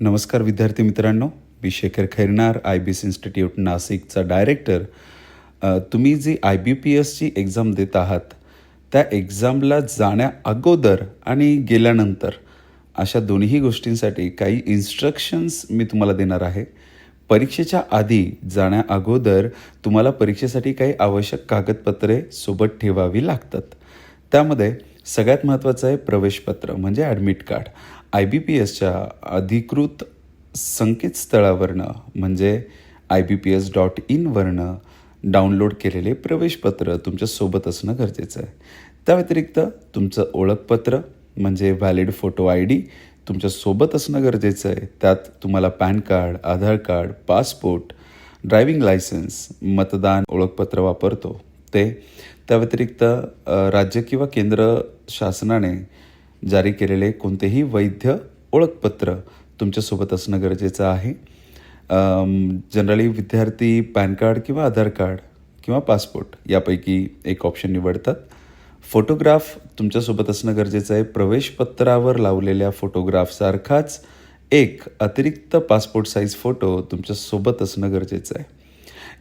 नमस्कार विद्यार्थी मित्रांनो. मी Shekhar Khairnar I B S institute नाशिकचा डायरेक्टर तुम्ही जी आय बी पी एसची एक्झाम देत आहात त्या एक्झामला जाण्या अगोदर आणि गेल्यानंतर अशा दोन्ही गोष्टींसाठी काही इन्स्ट्रक्शन्स मी तुम्हाला देणार आहे. परीक्षेच्या आधी जाण्या अगोदर तुम्हाला परीक्षेसाठी काही आवश्यक कागदपत्रे सोबत ठेवावी लागतात. त्यामध्ये सगळ्यात महत्त्वाचं आहे प्रवेशपत्र म्हणजे admit card I B P एसच्या अधिकृत संकेतस्थळावरनं म्हणजे I B P S dot इनवरनं download केलेले प्रवेशपत्र तुमच्यासोबत असणं गरजेचं आहे. त्या व्यतिरिक्त तुमचं ओळखपत्र म्हणजे व्हॅलिड फोटो आय डी तुमच्यासोबत असणं गरजेचं आहे. त्यात तुम्हाला pan card Aadhaar card passport driving licence मतदान ओळखपत्र वापरतो. ते त्या व्यतिरिक्त राज्य किंवा केंद्र शासनाने जारी केलेले कोणतेही वैध ओळखपत्र तुमच्यासोबत असणं गरजेचं आहे. जनरली विद्यार्थी पॅन कार्ड किंवा आधार कार्ड किंवा पासपोर्ट यापैकी एक ऑप्शन निवडतात. फोटोग्राफ तुमच्यासोबत असणं गरजेचं आहे. प्रवेशपत्रावर लावलेल्या फोटोग्राफसारखाच एक अतिरिक्त पासपोर्ट साईज फोटो तुमच्यासोबत असणं गरजेचं आहे.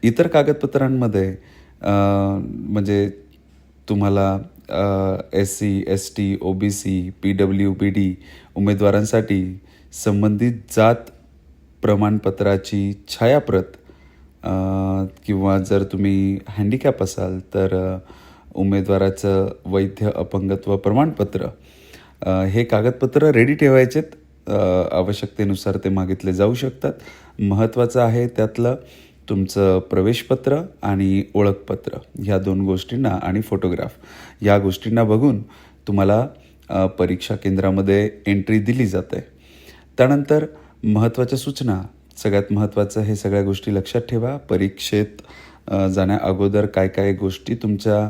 इतर कागदपत्रांमध्ये म्हणजे तुम्हाला S C S T O B C P W B D उमेदवारांसाठी संबंधित जात प्रमाणपत्राची छायाप्रत किंवा जर तुम्ही हँडिकॅप असाल तर उमेदवाराचं वैध अपंगत्व प्रमाणपत्र हे कागदपत्र रेडी ठेवायचेत. आवश्यकतेनुसार ते मागितले जाऊ शकतात. महत्त्वाचं आहे त्यातलं तुमचं प्रवेशपत्र आणि ओळखपत्र ह्या दोन गोष्टींना आणि फोटोग्राफ या गोष्टींना बघून तुम्हाला परीक्षा केंद्रामध्ये एंट्री दिली जाते. त्यानंतर महत्त्वाच्या सूचना. सगळ्यात महत्त्वाचं हे सगळ्या गोष्टी लक्षात ठेवा. परीक्षेत जाण्या अगोदर काय काय गोष्टी तुमच्या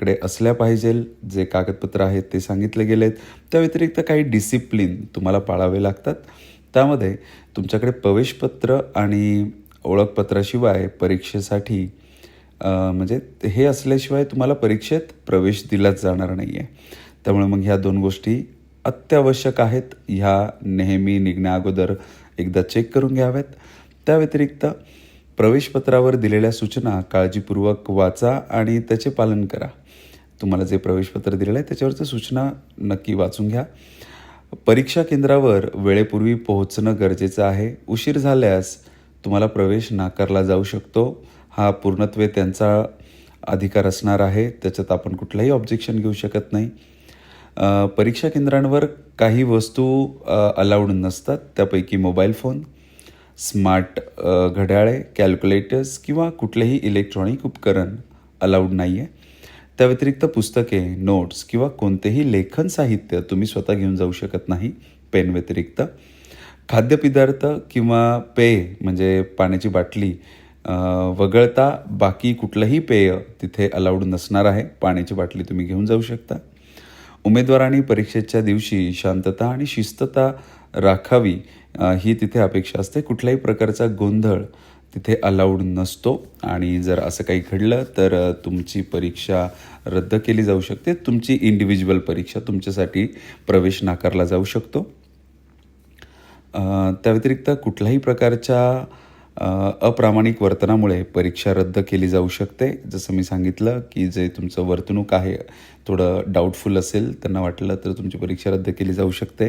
कडे असल्या पाहिजेल जे कागदपत्र आहेत ते सांगितले गेलेत. त्या व्यतिरिक्त काही डिसिप्लिन तुम्हाला पाळावे लागतात. त्यामध्ये तुमच्याकडे प्रवेशपत्र आणि ओळखपत्राशिवाय परीक्षेसाठी म्हणजे हे असल्याशिवाय तुम्हाला परीक्षेत प्रवेश दिलाच जाणार नाही आहे त्यामुळे मग ह्या दोन गोष्टी अत्यावश्यक आहेत. ह्या नेहमी निघण्या अगोदर एकदा चेक करून घ्याव्यात त्या व्यतिरिक्त प्रवेशपत्रावर दिलेल्या सूचना काळजीपूर्वक वाचा आणि त्याचे पालन करा. तुम्हाला जे प्रवेशपत्र दिलेलं आहे त्याच्यावरचं सूचना नक्की वाचून घ्या. परीक्षा केंद्रावर वेळेपूर्वी पोहोचणं गरजेचं आहे. उशीर झाल्यास तुम्हाला प्रवेश नाकारला जाऊ शकतो. हा पूर्णत्वे त्यांचा अधिकार असणार आहे. त्याच्यात आपण कुठलंही ऑब्जेक्शन घेऊ शकत नाही. परीक्षा केंद्रांवर काही वस्तू अलाउड नसतात. त्यापैकी मोबाईल फोन स्मार्ट घड्याळे कॅल्क्युलेटर्स किंवा कुठलेही इलेक्ट्रॉनिक उपकरण अलाउड नाही आहे त्या व्यतिरिक्त पुस्तके नोट्स किंवा कोणतेही लेखन साहित्य तुम्ही स्वतः घेऊन जाऊ शकत नाही. पेन व्यतिरिक्त. खाद्यपदार्थ किंवा पेय म्हणजे पाण्याची बाटली वगळता बाकी कुठलंही पेय तिथे अलाउड नसणार आहे. पाण्याची बाटली तुम्ही घेऊन जाऊ शकता. उमेदवारांनी परीक्षेच्या दिवशी शांतता आणि शिस्तता राखावी ही तिथे अपेक्षा असते. कुठल्याही प्रकारचा गोंधळ तिथे अलाउड नसतो. आणि जर असं काही घडलं तर तुमची परीक्षा रद्द केली जाऊ शकते. तुमची इंडिव्हिज्युअल परीक्षा तुमच्यासाठी प्रवेश नाकारला जाऊ शकतो. त्या व्यतिरिक्त कुठल्याही प्रकारच्या अप्रामाणिक वर्तनामुळे परीक्षा रद्द केली जाऊ शकते. जसं मी सांगितलं की जे तुमचं वर्तणूक आहे थोडं डाऊटफुल असेल त्यांना वाटलं तर तुमची परीक्षा रद्द केली जाऊ शकते.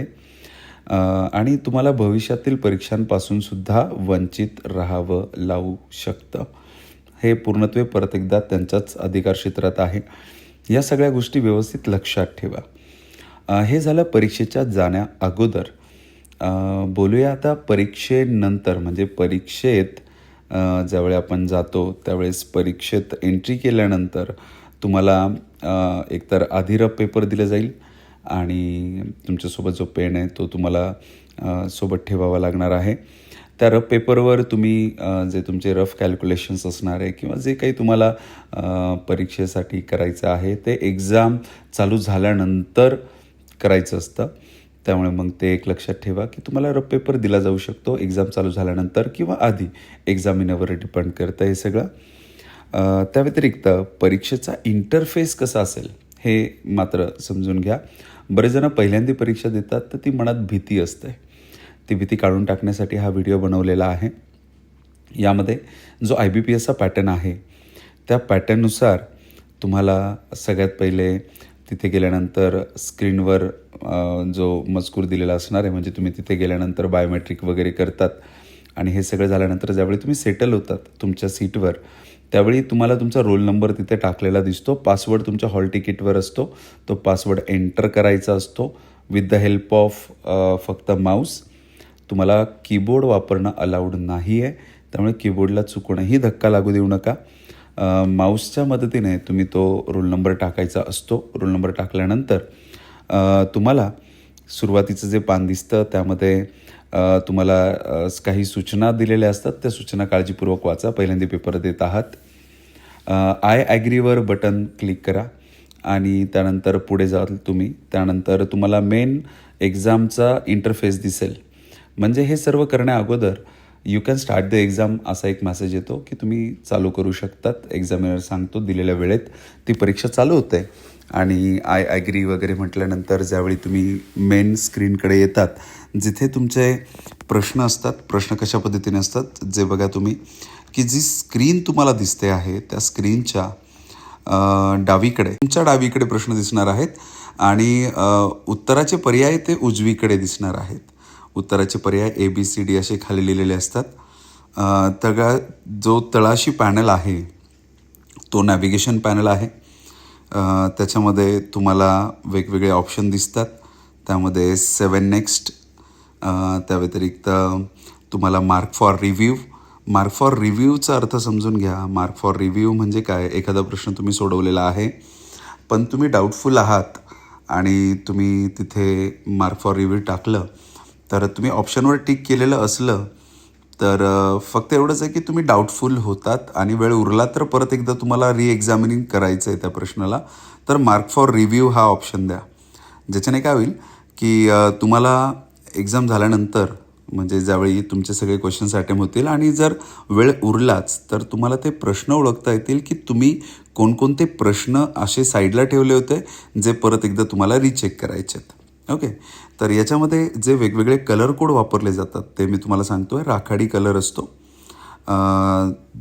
आणि तुम्हाला भविष्यातील परीक्षांपासून सुद्धा वंचित राहावं लावू शकतं. हे पूर्णत्वे परत एकदा त्यांच्याच अधिकार क्षेत्रात आहे. या सगळ्या गोष्टी व्यवस्थित लक्षात ठेवा. हे झालं परीक्षेच्या जाण्या अगोदर. बोलूया आता परीक्षेनंतर. म्हणजे परीक्षेत ज्यावेळी आपण जातो त्यावेळेस परीक्षेत एंट्री केल्यानंतर तुम्हाला एकतर आधी रफ पेपर दिलं जाईल आणि तुमच्यासोबत जो पेन आहे तो तुम्हाला सोबत ठेवावा लागणार आहे. त्या रफ पेपरवर तुम्ही जे तुमचे रफ कॅल्क्युलेशन्स असणार आहे किंवा जे काही तुम्हाला परीक्षेसाठी करायचं आहे ते एक्झाम चालू झाल्यानंतर करायचं असतं. त्यामुळे मग ते एक लक्षात ठेवा की तुम्हाला रफ पेपर दिला जाऊ शकतो एक्झाम चालू झाल्यानंतर किंवा आधी. एक्झामिनवर डिपेंड करतं हे सगळं. त्या व्यतिरिक्त परीक्षेचा इंटरफेस कसा असेल हे मात्र समजून घ्या. बरेच जण पहिल्यांदा परीक्षा देतात तर ती मनात भीती असते. ती भीती काढून टाकण्यासाठी हा व्हिडिओ बनवलेला आहे. यामध्ये जो आय बी पी एसचा पॅटर्न आहे त्या पॅटर्ननुसार तुम्हाला सगळ्यात पहिले तिथे गेल्यानंतर स्क्रीनवर जो मजकूर दिलेला असणार आहे म्हणजे तुम्ही तिथे गेल्यानंतर बायोमेट्रिक वगैरे करतात. आणि हे सगळं झाल्यानंतर ज्यावेळी तुम्ही सेटल होतात तुमच्या सीटवर त्यावेळी तुम्हाला तुमचा रोल नंबर तिथे टाकलेला दिसतो. पासवर्ड तुमच्या हॉल तिकीटवर असतो. तो पासवर्ड एंटर करायचा असतो. विथ द हेल्प ऑफ फक्त माऊस तुम्हाला कीबोर्ड वापरणं अलाउड नाही आहे त्यामुळे कीबोर्डला चुकूनही धक्का लागू देऊ नका. माऊसच्या मदतीने तुम्ही तो रोल नंबर टाकायचा असतो. रोल नंबर टाकल्यानंतर तुम्हाला सुरुवातीचं जे पान दिसतं त्यामध्ये तुम्हाला काही सूचना दिलेल्या असतात. त्या सूचना काळजीपूर्वक वाचा. पहिल्यांदा पेपर देत आहात. आय ॲग्रीवर बटन क्लिक करा आणि त्यानंतर पुढे जाल तुम्ही. त्यानंतर तुम्हाला मेन एक्झामचा इंटरफेस दिसेल. म्हणजे हे सर्व करण्या अगोदर you can start the exam असा एक मेसेज येतो की तुम्ही चालू करू शकतात. एक्झामिनर सांगतो दिलेल्या वेळेत ती परीक्षा चालू होते. आणि आय ॲग्री वगैरे म्हटल्यानंतर ज्यावेळी तुम्ही मेन स्क्रीनकडे येतात जिथे तुमचे प्रश्न असतात प्रश्न कशा पद्धतीने असतात जे बघा तुम्ही की जी स्क्रीन तुम्हाला दिसते आहे त्या स्क्रीनच्या डावीकडे तुमच्या डावीकडे प्रश्न दिसणार आहेत. आणि उत्तराचे पर्याय ते उजवीकडे दिसणार आहेत. उत्तराचे पर्याय ए बी सी डी असे खाली लिहिलेले असतात. तगा तळा जो तळाशी पॅनल आहे तो नॅव्हिगेशन पॅनल आहे. त्याच्यामध्ये तुम्हाला वेगवेगळे ऑप्शन दिसतात. त्यामध्ये सेवन नेक्स्ट त्या व्यतिरिक्त तुम्हाला mark for review mark for रिव्ह्यूचा अर्थ समजून घ्या. मार्क फॉर रिव्ह्यू म्हणजे काय? एखादा प्रश्न तुम्ही सोडवलेला आहे पण तुम्ही डाऊटफुल आहात आणि तुम्ही तिथे मार्क फॉर रिव्ह्यू टाकलं तर तुम्ही ऑप्शनवर टिक केलेलं असलं तर फक्त एवढंच आहे की तुम्ही डाऊटफुल होतात आणि वेळ उरला तर परत एकदा तुम्हाला री एक्झामिनिंग करायचं आहे त्या प्रश्नाला. तर मार्क फॉर रिव्ह्यू हा ऑप्शन द्या. ज्याच्याने काय होईल की तुम्हाला एक्झाम झाल्यानंतर म्हणजे ज्यावेळी तुमचे सगळे क्वेश्चन्स अटेम्प होतील आणि जर वेळ उरलाच तर तुम्हाला ते प्रश्न ओळखता येतील की तुम्ही कोणकोणते प्रश्न असे साईडला ठेवले होते जे परत एकदा तुम्हाला रिचेक करायचे आहेत ओके तर याच्यामध्ये जे वेगवेगळे कलर कोड वापरले जातात ते मी तुम्हाला सांगतो आहे राखाडी कलर असतो.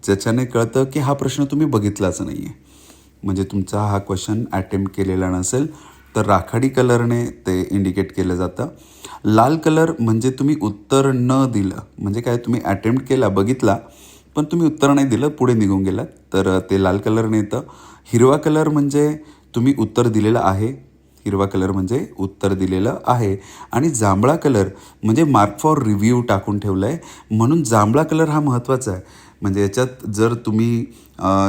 ज्याच्याने कळतं की हा प्रश्न तुम्ही बघितलाच नाही आहे म्हणजे तुमचा हा क्वेश्चन अटेम्प्ट केलेला नसेल तर राखाडी कलरने ते इंडिकेट केलं जातं. लाल कलर म्हणजे तुम्ही उत्तर न दिलं म्हणजे काय तुम्ही अटेम्प्ट केला बघितला पण तुम्ही उत्तर नाही दिलं पुढे निघून गेलात. तर ते लाल कलरने येतं. हिरवा कलर म्हणजे तुम्ही उत्तर दिलेलं आहे हिरवा कलर म्हणजे उत्तर दिलेलं आहे. आणि जांभळा कलर म्हणजे मार्क फॉर रिव्ह्यू टाकून ठेवलं आहे म्हणून जांभळा कलर हा महत्त्वाचा आहे. म्हणजे याच्यात जर तुम्ही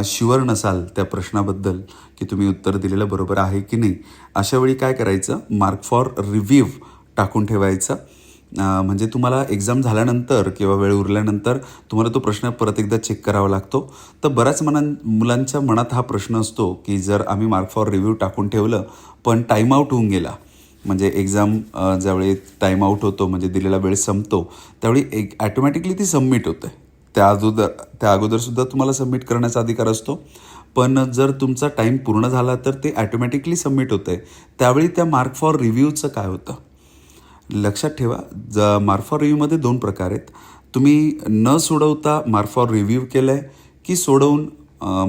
शुअर नसाल त्या प्रश्नाबद्दल की तुम्ही उत्तर दिलेलं बरोबर आहे की नाही अशा वेळी काय करायचं? मार्क फॉर रिव्ह्यू टाकून ठेवायचं. म्हणजे तुम्हाला एक्झाम झाल्यानंतर किंवा वेळ उरल्यानंतर तुम्हाला तो प्रश्न परत एकदा चेक करावा लागतो. तर बऱ्याच मना मुलांच्या मनात हा प्रश्न असतो की जर आम्ही मार्क फॉर रिव्ह्यू टाकून ठेवलं पण टाईम आऊट होऊन गेला. म्हणजे एक्झाम ज्यावेळी टाईम आऊट होतो म्हणजे दिलेला वेळ संपतो त्यावेळी एक ॲटोमॅटिकली ती सबमिट होते. त्या अगोदर त्या अगोदरसुद्धा तुम्हाला सबमिट करण्याचा अधिकार असतो. पण जर तुमचा टाईम पूर्ण झाला तर ते ॲटोमॅटिकली सबमिट होतं आहे त्यावेळी त्या मार्क फॉर रिव्ह्यूचं काय होतं? लक्षात ठेवा. ज मार्फॉर रिव्ह्यूमध्ये दोन प्रकार आहेत. तुम्ही न सोडवता मार्फॉर रिव्ह्यू केलं आहे की सोडवून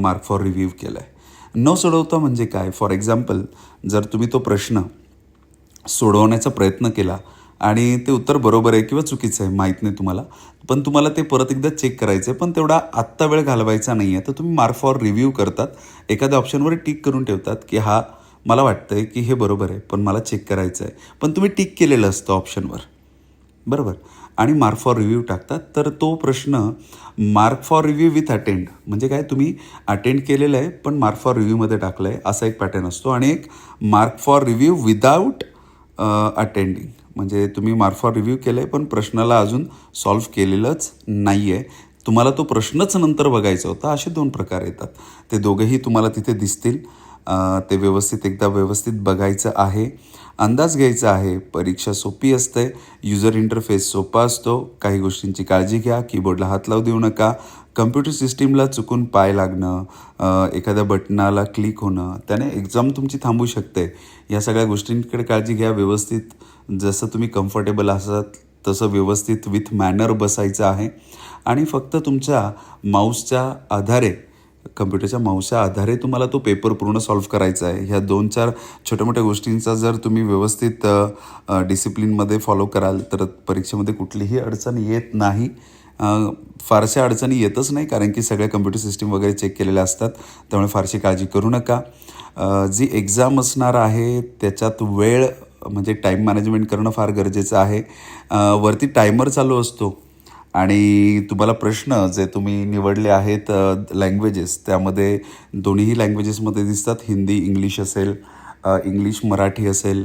मार्फॉर रिव्ह्यू केलं आहे न सोडवता म्हणजे काय? फॉर एक्झाम्पल जर तुम्ही तो प्रश्न सोडवण्याचा प्रयत्न केला आणि ते उत्तर बरोबर आहे किंवा चुकीचं आहे माहीत नाही तुम्हाला पण तुम्हाला ते परत एकदा चेक करायचं आहे पण तेवढा आत्ता वेळ घालवायचा नाही आहे तर तुम्ही मार्फॉर रिव्ह्यू करतात. एखाद्या ऑप्शनवर टिक करून ठेवतात की हा मला वाटतं आहे की हे बरोबर आहे पण मला चेक करायचं आहे. पण तुम्ही टिक केलेलं असतं ऑप्शनवर बरोबर? आणि मार्क फॉर रिव्ह्यू टाकतात. तर तो प्रश्न mark for review with attend म्हणजे काय? तुम्ही अटेंड केलेलं आहे पण मार्क फॉर रिव्ह्यूमध्ये टाकलं आहे असा एक पॅटर्न असतो. आणि एक mark for review without attending म्हणजे तुम्ही मार्क फॉर रिव्ह्यू केलं आहे पण प्रश्नाला अजून सॉल्व्ह केलेलंच नाही आहे तुम्हाला तो प्रश्नच नंतर बघायचा होता. असे दोन प्रकार येतात. ते दोघेही तुम्हाला तिथे दिसतील. ते व्यवस्थित एकदा व्यवस्थित बघायचं आहे. अंदाज घ्यायचा आहे. परीक्षा सोपी असते. युजर इंटरफेस सोपा असतो. काही गोष्टींची काळजी घ्या. कीबोर्डला हात लावू देऊ नका. कम्प्युटर सिस्टीमला चुकून पाय लागणं एखाद्या बटनाला क्लिक होणं त्याने एक्झाम तुमची थांबू शकते. या सगळ्या गोष्टींकडे काळजी घ्या. व्यवस्थित जसं तुम्ही कम्फर्टेबल असाल तसं व्यवस्थित विथ मॅनर बसायचं आहे. आणि फक्त तुमच्या माऊसच्या आधारे कम्प्युटरच्या माऊसच्या आधारे तुम्हाला तो पेपर पूर्ण सॉल्व्ह करायचा आहे. ह्या दोन चार छोट्या मोठ्या गोष्टींचा जर तुम्ही व्यवस्थित डिसिप्लिनमध्ये फॉलो कराल तर परीक्षेमध्ये कुठलीही अडचण येत नाही. फारशा अडचणी येतच नाही कारण की सगळ्या कम्प्युटर सिस्टीम वगैरे चेक केलेल्या असतात. त्यामुळे फारशी काळजी करू नका. जी एक्झाम असणार आहे त्याच्यात वेळ म्हणजे टाईम मॅनेजमेंट करणं फार गरजेचं आहे. वरती टायमर चालू असतो. आणि तुम्हाला प्रश्न जे तुम्ही निवडले आहेत लँग्वेजेस त्यामध्ये दोन्हीही लँग्वेजेसमध्ये दिसतात. हिंदी इंग्लिश असेल इंग्लिश मराठी असेल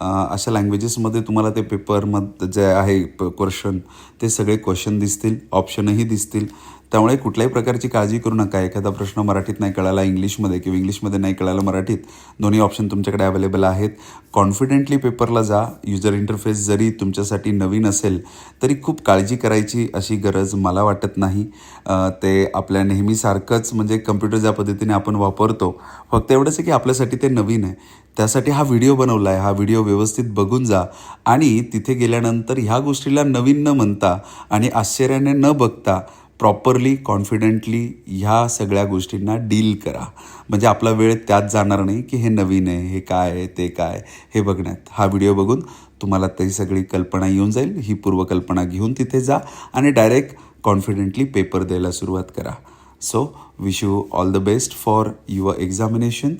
अशा लँग्वेजेसमध्ये तुम्हाला ते पेपरमध्ये जे आहे क्वेश्चन ते सगळे क्वेश्चन दिसतील ऑप्शनही दिसतील. त्यामुळे कुठल्याही प्रकारची काळजी करू नका. एखादा प्रश्न मराठीत नाही कळाला इंग्लिशमध्ये किंवा इंग्लिशमध्ये नाही कळाला मराठीत दोन्ही ऑप्शन तुमच्याकडे अवेलेबल आहेत. कॉन्फिडेंटली पेपरला जा. युजर इंटरफेस जरी तुमच्यासाठी नवीन असेल तरी खूप काळजी करायची अशी गरज मला वाटत नाही. ते आपल्या नेहमीसारखंच म्हणजे कम्प्युटर ज्या पद्धतीने आपण वापरतो फक्त एवढंच आहे की आपल्यासाठी ते नवीन आहे. त्यासाठी हा व्हिडिओ बनवला आहे हा व्हिडिओ व्यवस्थित बघून जा. आणि तिथे गेल्यानंतर ह्या गोष्टीला नवीन न म्हणता आणि आश्चर्याने न बघता प्रॉपरली कॉन्फिडेंटली ह्या सगळ्या गोष्टींना डील करा. म्हणजे आपला वेळ त्यात जाणार नाही की हे नवीन आहे हे काय आहे ते काय हे बघण्यात. हा व्हिडिओ बघून तुम्हाला ती सगळी कल्पना येऊन जाईल ही पूर्वकल्पना घेऊन तिथे जा आणि डायरेक्ट कॉन्फिडेंटली पेपर द्यायला सुरुवात करा. So wish you all the best for your examination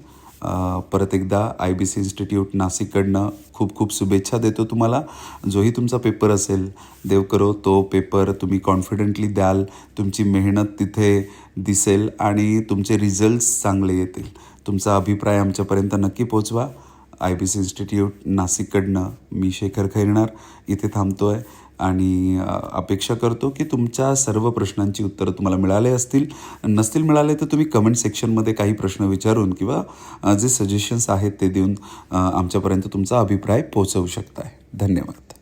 परत एकदा आय बी सी इन्स्टिट्यूट नाशिककडनं खूप खूप शुभेच्छा देतो तुम्हाला. जोही तुमचा पेपर असेल देव करो तो पेपर तुम्ही कॉन्फिडेंटली द्याल तुमची मेहनत तिथे दिसेल आणि तुमचे रिझल्ट्स चांगले येतील. तुमचा अभिप्राय आमच्यापर्यंत नक्की पोचवा. आय बी सी इन्स्टिट्यूट नाशिककडनं मी शेखर खैरणार. इथे थांबतो आहे आणि अपेक्षा करतो की तुमच्या सर्व प्रश्नांची उत्तरं तुम्हाला मिळाले असतील. नसतील मिळाले तर तुम्ही कमेंट सेक्शनमध्ये काही प्रश्न विचारून किंवा जे सजेशन्स आहेत ते देऊन आमच्यापर्यंत तुमचा अभिप्राय पोहोचवू शकताय. धन्यवाद.